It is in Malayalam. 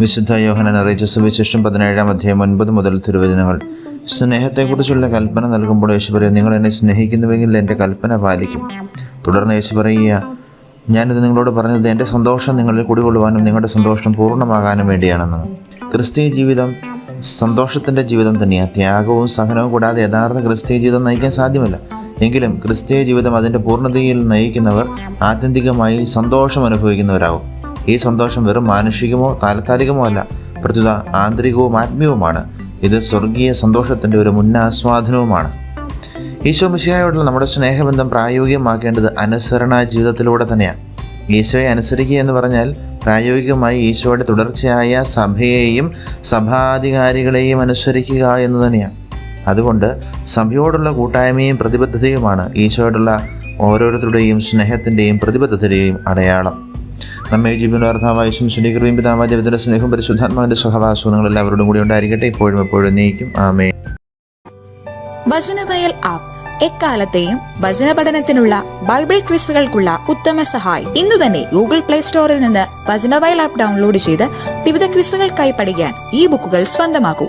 വിശുദ്ധ യോഹന അറിയിച്ച സുവിശേഷം പതിനേഴാം അധ്യായം ഒൻപത് മുതൽ തിരുവചനങ്ങൾ. സ്നേഹത്തെക്കുറിച്ചുള്ള കൽപ്പന നൽകുമ്പോൾ യേശു പറയും നിങ്ങൾ എന്നെ സ്നേഹിക്കുന്നുവെങ്കിൽ എന്റെ കൽപ്പന പാലിക്കും. തുടർന്ന് യേശു പറയുക ഞാനിത് നിങ്ങളോട് പറഞ്ഞത് എന്റെ സന്തോഷം നിങ്ങളിൽ കുടികൊള്ളുവാനും നിങ്ങളുടെ സന്തോഷം പൂർണമാകാനും വേണ്ടിയാണെന്ന്. ക്രിസ്തീയ ജീവിതം സന്തോഷത്തിന്റെ ജീവിതം തന്നെയാണ് ത്യാഗവും സഹനവും കൂടാതെ യഥാർത്ഥ ക്രിസ്തീയ ജീവിതം നയിക്കാൻ സാധ്യമല്ല. എങ്കിലും ക്രിസ്തീയ ജീവിതം അതിന്റെ പൂർണതയിൽ നയിക്കുന്നവർ ആത്യന്തികമായി സന്തോഷം അനുഭവിക്കുന്നവരാകും. ഈ സന്തോഷം വെറും മാനുഷികമോ താൽക്കാലികമോ അല്ല പ്രത്യുത ആന്തരികവും ആത്മീയവുമാണ്. ഇത് സ്വർഗീയ സന്തോഷത്തിന്റെ ഒരു മുന്നാസ്വാദനവുമാണ്. ഈശോ മിശിഹായോടുള്ള നമ്മുടെ സ്നേഹബന്ധം പ്രായോഗികമാക്കേണ്ടത് അനുസരണ ജീവിതത്തിലൂടെ തന്നെയാണ്. ഈശോയെ അനുസരിക്കുക എന്ന് പറഞ്ഞാൽ പ്രായോഗികമായി ഈശോയുടെ തുടർച്ചയായ സഭയെയും സഭാധികാരികളെയും അനുസരിക്കുക എന്ന് തന്നെയാണ്. അതുകൊണ്ട് സഭയോടുള്ള കൂട്ടായ്മയും പ്രതിബദ്ധതയുമാണ് ഈശോയോടുള്ള ഓരോരുത്തരുടെയും സ്നേഹത്തിന്റെയും പ്രതിബദ്ധതയുടെയും അടയാളം. നമ്മെ ജീവനാർത്ഥാവായ ശുശ്രീകൃതയും പിതാവായ ദൈവത്തിന്റെ സ്നേഹം പരിശുദ്ധാത്മാവിന്റെ സഹവാസവും നിങ്ങൾ എല്ലാവരോടും കൂടി ഉണ്ടായിരിക്കട്ടെ. ഇപ്പോഴും എപ്പോഴും നീക്കും. ആമേ വചനവയൽ ആപ്പ്. എക്കാലത്തെയും വചന പഠനത്തിനുള്ള ബൈബിൾ ക്വിസുകൾക്കുള്ള ഉത്തമ സഹായി. ഇന്നു തന്നെ ഗൂഗിൾ പ്ലേ സ്റ്റോറിൽ നിന്ന് വചനവയൽ ആപ്പ് ഡൗൺലോഡ് ചെയ്ത് വിവിധ ക്വിസുകൾക്കായി പഠിക്കാൻ ഈ ബുക്കുകൾ സ്വന്തമാക്കൂ.